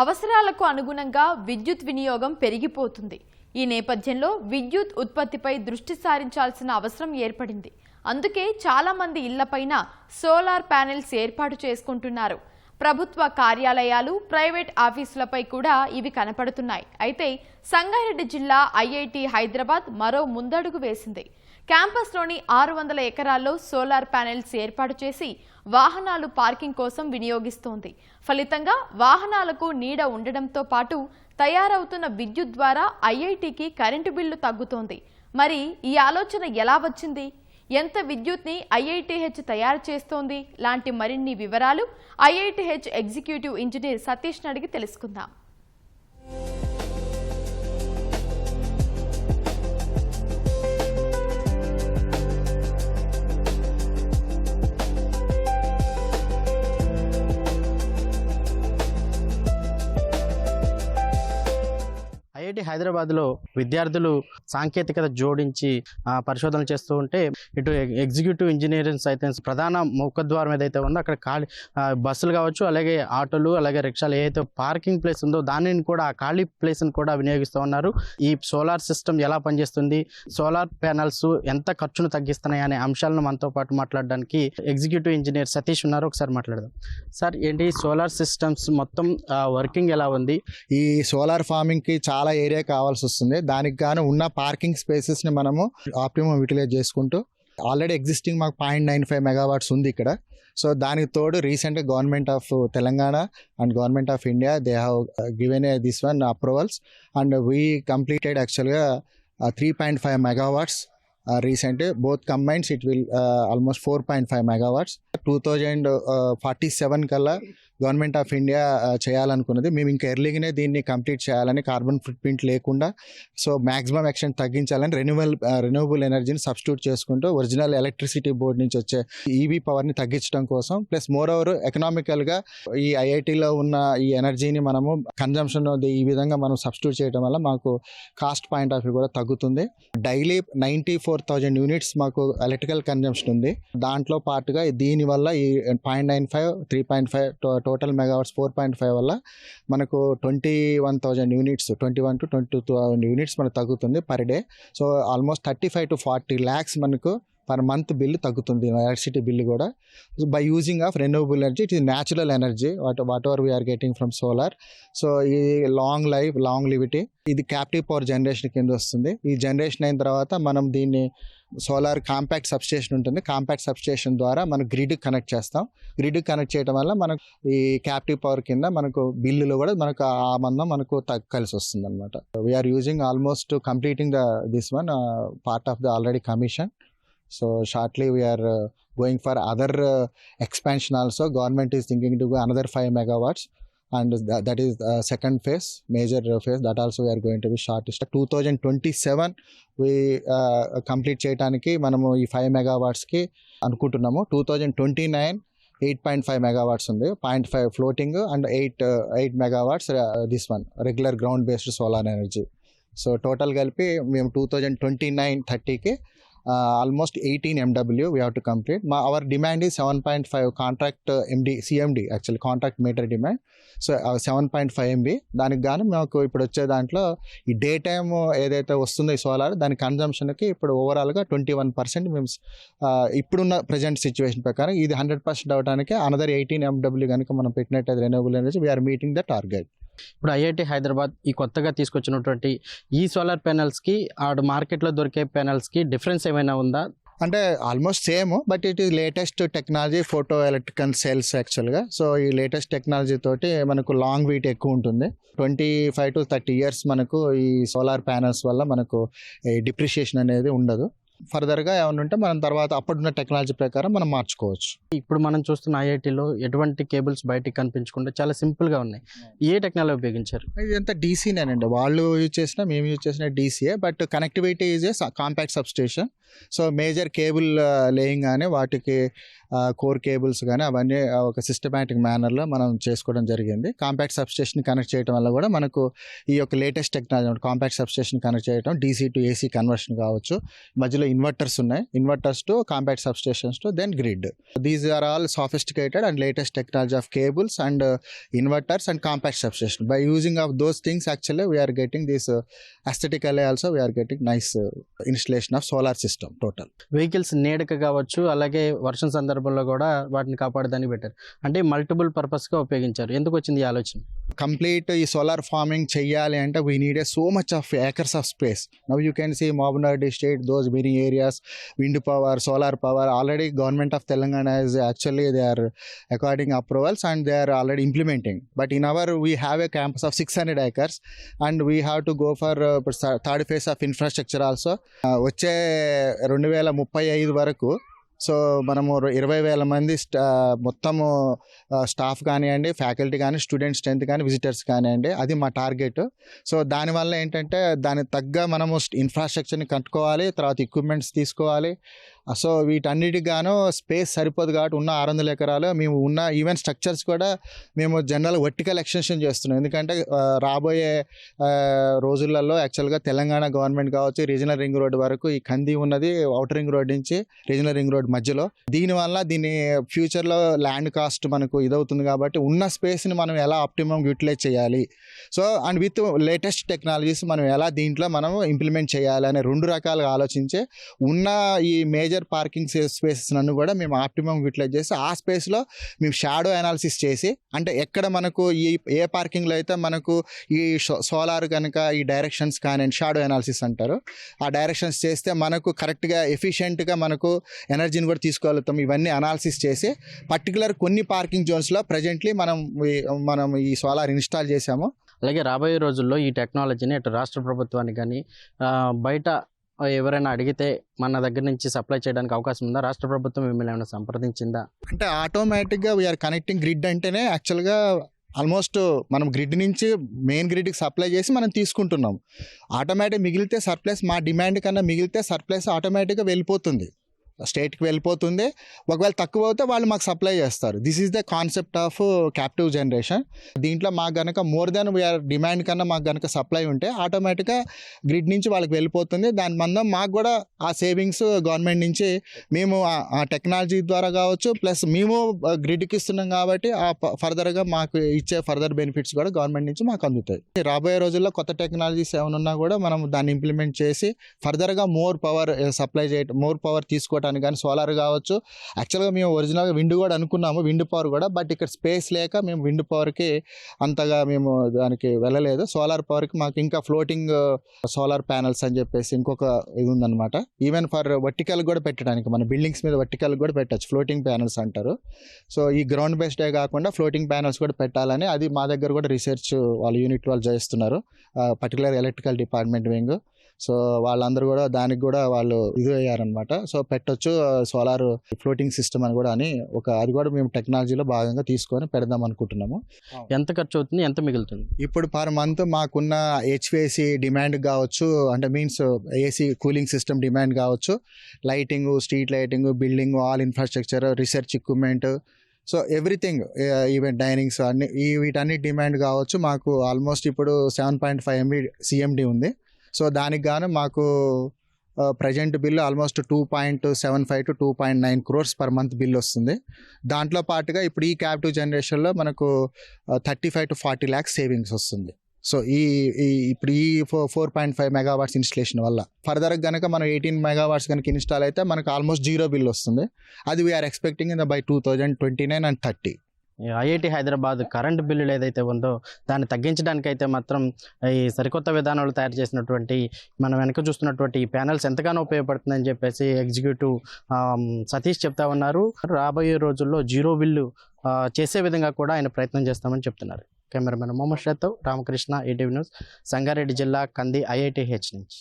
అవసరాలకు అనుగుణంగా విద్యుత్ వినియోగం పెరిగిపోతుంది. ఈ నేపథ్యంలో విద్యుత్ ఉత్పత్తిపై దృష్టి సారించాల్సిన అవసరం ఏర్పడింది. అందుకే చాలామంది ఇళ్ళపైన సోలార్ ప్యానెల్స్ ఏర్పాటు చేసుకుంటున్నారు. ప్రభుత్వ కార్యాలయాలు ప్రైవేట్ ఆఫీసులపై కూడా ఇవి కనపడుతున్నాయి. అయితే సంగారెడ్డి జిల్లా ఐఐటి హైదరాబాద్ మరో ముందడుగు వేసింది. క్యాంపస్లోని ఆరు వందల ఎకరాల్లో సోలార్ ప్యానెల్స్ ఏర్పాటు చేసి వాహనాలు పార్కింగ్ కోసం వినియోగిస్తోంది. ఫలితంగా వాహనాలకు నీడ ఉండడంతో పాటు తయారవుతున్న విద్యుత్ ద్వారా ఐఐటికి కరెంటు బిల్లు తగ్గుతోంది. మరి ఈ ఆలోచన ఎలా వచ్చింది? ఎంత విద్యుత్ని ఐఐటిహెచ్ తయారు చేస్తోంది? లాంటి మరిన్ని వివరాలు ఐఐటిహెచ్ ఎగ్జిక్యూటివ్ ఇంజనీర్ సతీష్ అడిగి తెలుసుకుందాం. హైదరాబాద్లో విద్యార్థులు సాంకేతికత జోడించి పరిశోధనలు చేస్తూ ఉంటే ఇటు ఎగ్జిక్యూటివ్ ఇంజనీరింగ్ అయితే ప్రధాన ముఖద్వారం ఏదైతే ఉందో అక్కడ ఖాళీ బస్సులు కావచ్చు అలాగే ఆటోలు అలాగే రిక్షాలు ఏదైతే పార్కింగ్ ప్లేస్ ఉందో దానిని కూడా ఆ ఖాళీ ప్లేస్ని కూడా వినియోగిస్తూ ఉన్నారు. ఈ సోలార్ సిస్టమ్ ఎలా పనిచేస్తుంది సోలార్ ప్యానల్స్ ఎంత ఖర్చును తగ్గిస్తున్నాయి అనే అంశాలను మనతో పాటు మాట్లాడడానికి ఎగ్జిక్యూటివ్ ఇంజనీర్ సతీష్ ఉన్నారు. ఒకసారి మాట్లాడదాం. సార్ ఏంటి సోలార్ సిస్టమ్స్ మొత్తం వర్కింగ్ ఎలా ఉంది? ఈ సోలార్ ఫార్మింగ్కి చాలా ఏరియా కావాల్సి వస్తుంది. దానికి గాను ఉన్న పార్కింగ్ స్పేసెస్ని మనము ఆప్టిమం యూటిలైజ్ చేసుకుంటూ ఆల్రెడీ ఎగ్జిస్టింగ్ మాకు పాయింట్ నైన్ ఫైవ్ మెగావాట్స్ ఉంది ఇక్కడ. సో దానికి తోడు recent government of Telangana and government of India they have given this one approvals and we completed యాక్చువల్గా three point five megawatts recent both combines it will almost four point five megawatts two thousand forty seven కల్లా government of India చేయాలనుకున్నది. మేము ఇంకా ఎర్లీగానే దీన్ని complete చేయాలని carbon footprint లేకుండా so maximum extent తగ్గించాలని రెన్యూవల్ రెన్యూవబుల్ ఎనర్జీని సబ్స్టిట్యూట్ చేసుకుంటూ ఒరిజినల్ ఎలక్ట్రిసిటీ బోర్డ్ నుంచి వచ్చే ఈవీ పవర్ని తగ్గించడం కోసం ప్లస్ మోర్ ఓవర్ ఎకనామికల్గా ఈ ఐఐటిలో ఉన్న ఈ ఎనర్జీని మనము కన్జంప్షన్ ఈ విధంగా మనం సబ్స్టిట్యూట్ చేయడం వల్ల మాకు కాస్ట్ పాయింట్ ఆఫ్ వ్యూ కూడా తగ్గుతుంది. Daily ninety four thousand units మాకు ఎలక్ట్రికల్ కన్జంప్షన్ ఉంది. దాంట్లో పాటుగా దీనివల్ల ఈ point nine five three point five total megawatts four point five వల్ల మనకు twenty one thousand units twenty one to twenty two thousand units మనకు తగ్గుతుంది per day. So almost thirty five to forty lakhs మనకు per month bill తగ్గుతుంది electricity bill కూడా. By using of renewable energy it is natural energy what whatever we are getting from solar so ఈ long life longevity ఇది captive power generation కింద వస్తుంది. ఈ generation అయిన తర్వాత మనం దీన్ని సోలార్ కాంపాక్ట్ సబ్స్టేషన్ ఉంటుంది. కాంపాక్ట్ సబ్స్టేషన్ ద్వారా మనం గ్రిడ్ కనెక్ట్ చేస్తాం. గ్రిడ్ కనెక్ట్ చేయడం వల్ల మనకు ఈ క్యాప్టివ్ పవర్ కింద మనకు బిల్లులో కూడా మనకు ఆ మందం మనకు తగ్గలిసి వస్తుంది అనమాట we are using almost completing the this one part of the already commission so shortly we are going for other expansion also government is thinking to to another five 5 and that that is phase second phase major uh, phase that also we are going to be short 2027 we uh, complete చేయడానికి మనము ఈ five మెగావాట్స్కి అనుకుంటున్నాము. Two thousand twenty nine eight point five megawatts ఉంది point five floating and eight eight megawatts this one regular ground based solar energy so total కలిపి మేము two thousand twenty nine థర్టీకి almost eighteen MW we have to complete మా our demand ఈ seven point five contract MD CMD actual contract meter demand so seven point five MB దానికి గాను మాకు ఇప్పుడు వచ్చే దాంట్లో ఈ డే టైమ్ ఏదైతే వస్తుందో ఈ సోలార్ దాని కన్జంప్షన్కి ఇప్పుడు ఓవరాల్గా ట్వంటీ వన్ పర్సెంట్ మేము uh, ఇప్పుడున్న ప్రజెంట్ సిచ్యువేషన్ ప్రకారం ఇది హండ్రెడ్ పర్సెంట్ అవడానికి అనదర్ ఎయిటీన్ ఎండబ్ల్యూ కనుక మనం పెట్టినట్టు renewable energy we are meeting the target ఇప్పుడు ఐఐటి హైదరాబాద్ ఈ కొత్తగా తీసుకొచ్చినటువంటి ఈ సోలార్ ప్యానల్స్కి ఆడ మార్కెట్లో దొరికే ప్యానల్స్కి డిఫరెన్స్ ఏమైనా ఉందా? అంటే ఆల్మోస్ట్ సేమ్ బట్ ఇట్ ఈ latest technology photo electrical cells యాక్చువల్గా సో ఈ లేటెస్ట్ టెక్నాలజీ తోటి మనకు లాంగ్ వీట్ ఎక్కువ ఉంటుంది. Twenty five to thirty years మనకు ఈ సోలార్ ప్యానల్స్ వల్ల మనకు డిప్రిషియేషన్ అనేది ఉండదు. ఫర్దర్గా ఏమైనా ఉంటే మనం తర్వాత అప్పుడున్న టెక్నాలజీ ప్రకారం మనం మార్చుకోవచ్చు. ఇప్పుడు మనం చూస్తున్న ఐఐటిలో ఎటువంటి కేబుల్స్ బయటికి కనిపించకుండా చాలా సింపుల్గా ఉన్నాయి. ఏ టెక్నాలజీ ఉపయోగించారు? ఇదంతా డీసీనేనండి వాళ్ళు యూజ్ చేసినా మేము యూజ్ చేసిన DCA but connectivity is a compact substation. So major cable laying కానీ వాటికి కోర్ కేబుల్స్ కానీ అవన్నీ ఒక సిస్టమేటిక్ మేనర్లో మనం చేసుకోవడం జరిగింది. కాంపాక్ట్ సబ్స్టేషన్ కనెక్ట్ చేయడం వల్ల కూడా మనకు ఈ యొక్క latest technology compact substation connect చేయడం డీసీ టు ఏసీ కన్వర్షన్ కావచ్చు. మధ్యలో ఇన్వర్టర్స్ ఉన్నాయి. Inverters to compact substations to then grid these are all sophisticated and latest technology of cables and inverters and compact substation by using of those things actually we are getting this aesthetically also we are getting nice installation of solar system total vehicles నీడక కావచ్చు అలాగే వర్షం సందర్భంలో కూడా వాటిని కాపాడడానికి పెట్టారు. అంటే multiple పర్పస్గా ఉపయోగించారు. ఎందుకు వచ్చింది ఈ ఆలోచన? కంప్లీట్ ఈ సోలార్ ఫార్మింగ్ చెయ్యాలి అంటే we need so much of acres of space now you can see మోబనర్డ్ state those many areas wind power solar power already government of Telangana is actually they are according approvals and they are already implementing but in our we have a campus of six hundred acres and we have to go for third phase of infrastructure also వచ్చే రెండు వేల ముప్పై ఐదు వరకు so మనము ఇరవై వేల మంది స్టా మొత్తము స్టాఫ్ కానివ్వండి ఫ్యాకల్టీ కానీ స్టూడెంట్ స్ట్రెంత్ కానీ విజిటర్స్ కానివ్వండి అది మా టార్గెట్. సో దానివల్ల ఏంటంటే దానికి తగ్గ మనము ఇన్ఫ్రాస్ట్రక్చర్ని కట్టుకోవాలి తర్వాత ఎక్విప్మెంట్స్ తీసుకోవాలి. సో వీటన్నిటికి గాను స్పేస్ సరిపోదు కాబట్టి ఉన్న ఆరు వందల ఎకరాలు మేము ఉన్న ఈవెన్ స్ట్రక్చర్స్ కూడా మేము జనరల్ వర్టికల్ ఎక్స్టెన్షన్ చేస్తున్నాం. ఎందుకంటే రాబోయే రోజులలో యాక్చువల్గా తెలంగాణ గవర్నమెంట్ కావచ్చు రీజనల్ రింగ్ రోడ్ వరకు ఈ కంది ఉన్నది అవుటర్ రింగ్ రోడ్ నుంచి రీజనల్ రింగ్ రోడ్ మధ్యలో. దీనివల్ల దీని ఫ్యూచర్లో ల్యాండ్ కాస్ట్ మనకు ఇదవుతుంది కాబట్టి ఉన్న స్పేస్ని మనం ఎలా ఆప్టిమం యూటిలైజ్ చేయాలి? So and with latest technologies మనం ఎలా దీంట్లో మనం ఇంప్లిమెంట్ చేయాలి అనే రెండు రకాలుగా ఆలోచించే ఉన్న ఈ మేజర్ పార్కింగ్ స్పేసెస్ నన్ను కూడా మేము ఆప్టిమం యూటిలైజ్ చేసి ఆ స్పేస్లో మేము షాడో అనాలిసిస్ చేసి అంటే ఎక్కడ మనకు ఈ ఏ పార్కింగ్లో అయితే మనకు ఈ సోలార్ కనుక ఈ డైరెక్షన్స్ కానీ షాడో అనాలిసిస్ అంటారు. ఆ డైరెక్షన్స్ చేస్తే మనకు కరెక్ట్గా ఎఫిషియెంట్గా మనకు ఎనర్జీని కూడా తీసుకోగలుగుతాం. ఇవన్నీ అనాలిసిస్ చేసి పర్టికులర్ కొన్ని పార్కింగ్ జోన్స్లో ప్రజెంట్లీ మనం మనం ఈ సోలార్ ఇన్స్టాల్ చేసాము అలాగే రాబోయే రోజుల్లో ఈ టెక్నాలజీని ఇటు రాష్ట్ర ప్రభుత్వానికి కానీ బయట ఎవరైనా అడిగితే మన దగ్గర నుంచి సప్లై చేయడానికి అవకాశం ఉందా? రాష్ట్ర ప్రభుత్వం మిమ్మల్ని ఏమైనా సంప్రదించిందా? అంటే ఆటోమేటిక్గా వీఆర్ కనెక్టింగ్ గ్రిడ్ అంటేనే యాక్చువల్గా ఆల్మోస్ట్ మనం గ్రిడ్ నుంచి మెయిన్ గ్రిడ్కి సప్లై చేసి మనం తీసుకుంటున్నాం. ఆటోమేటిక్ మిగిలితే సర్ప్లస్ మా డిమాండ్ కన్నా మిగిలితే సర్ప్లస్ ఆటోమేటిక్గా వెళ్ళిపోతుంది. స్టేట్కి వెళ్ళిపోతుంది. ఒకవేళ తక్కువ అవుతే వాళ్ళు మాకు సప్లై చేస్తారు. This is the concept of captive generation దీంట్లో మాకు కనుక మోర్ దెన్ వీఆర్ డిమాండ్ కన్నా మాకు కనుక సప్లై ఉంటే ఆటోమేటిక్గా గ్రిడ్ నుంచి వాళ్ళకి వెళ్ళిపోతుంది. దాని మందం మాకు కూడా ఆ సేవింగ్స్ గవర్నమెంట్ నుంచి మేము ఆ- టెక్నాలజీ ద్వారా కావచ్చు ప్లస్ మేము uh, గ్రిడ్కి ఇస్తున్నాం కాబట్టి ఆ ఫర్దర్గా మాకు ఇచ్చే ఫర్దర్ బెనిఫిట్స్ కూడా గవర్నమెంట్ నుంచి మాకు అందుతాయి. రాబోయే రోజుల్లో కొత్త టెక్నాలజీస్ ఏమైనా ఉన్నా కూడా మనం దాన్ని ఇంప్లిమెంట్ చేసి ఫర్దర్గా మోర్ పవర్ సప్లై చేయటం మోర్ పవర్ తీసుకోవడం తీసుకోవడానికి కానీ సోలార్ కావచ్చు. యాక్చువల్గా మేము ఒరిజినల్గా విండ్ కూడా అనుకున్నాము. విండ్ పవర్ కూడా. బట్ ఇక్కడ స్పేస్ లేక మేము విండ్ పవర్కి అంతగా మేము దానికి వెళ్ళలేదు. సోలార్ పవర్కి మాకు ఇంకా ఫ్లోటింగ్ సోలార్ ప్యానల్స్ అని చెప్పేసి ఇంకొక ఇది ఉందన్నమాట. ఈవెన్ ఫర్ వర్టికల్ కూడా పెట్టడానికి మన బిల్డింగ్స్ మీద వర్టికల్ కూడా పెట్టచ్చు. ఫ్లోటింగ్ ప్యానల్స్ అంటారు. సో ఈ గ్రౌండ్ బేస్డే కాకుండా ఫ్లోటింగ్ ప్యానల్స్ కూడా పెట్టాలని అది మా దగ్గర కూడా రీసెర్చ్ వాళ్ళ యూనిట్ వాళ్ళు చేస్తున్నారు. Particular electrical department wing so వాళ్ళందరూ కూడా దానికి కూడా వాళ్ళు ఇది అయ్యారనమాట సో పెట్టొచ్చు సోలార్ ఫ్లోటింగ్ సిస్టమ్ అని కూడా అని ఒక అది కూడా మేము టెక్నాలజీలో భాగంగా తీసుకొని పెడదాం అనుకుంటున్నాము. ఎంత ఖర్చు అవుతుంది ఎంత మిగులుతుంది? ఇప్పుడు పర్ మంత్ మాకున్న హెచ్పిఎసి డిమాండ్ కావచ్చు అంటే means AC cooling system demand కావచ్చు lighting street lighting building all infrastructure research equipment so everything even dinings అన్ని ఈ వీటన్ని డిమాండ్ కావచ్చు. మాకు ఆల్మోస్ట్ ఇప్పుడు seven point five MB CMD ఉంది. సో దానికి గాను మాకు present bill almost two point seven five to two point nine crores per month bill వస్తుంది. దాంట్లో పాటుగా ఇప్పుడు ఈ క్యాపిటివ్ జనరేషన్లో మనకు thirty five to forty lakhs savings వస్తుంది. సో ఈ ఈ ఇప్పుడు ఈ four four point five megawatts installation వల్ల. ఫర్దర్ కనుక మనం ఎయిటీన్ మెగావాట్స్ కనుక ఇన్స్టాల్ అయితే మనకు ఆల్మోస్ట్ జీరో బిల్ వస్తుంది. అది we are expecting in by two thousand twenty nine and thirty IIT Hyderabad current బిల్లులు ఏదైతే ఉందో దాన్ని తగ్గించడానికి అయితే మాత్రం ఈ సరికొత్త విధానాలు తయారు చేసినటువంటి మనం వెనక చూస్తున్నటువంటి ఈ ప్యానల్స్ ఎంతగానో ఉపయోగపడుతుందని చెప్పేసి ఎగ్జిక్యూటివ్ సతీష్ చెప్తా ఉన్నారు. రాబోయే రోజుల్లో జీరో బిల్లు చేసే విధంగా కూడా ఆయన ప్రయత్నం చేస్తామని చెప్తున్నారు. కెమెరామెన్ మొహమ్మద్ షాతో రామకృష్ణ ఈటీవీ న్యూస్ సంగారెడ్డి జిల్లా కంది ఐఐటి హెచ్ నుంచి.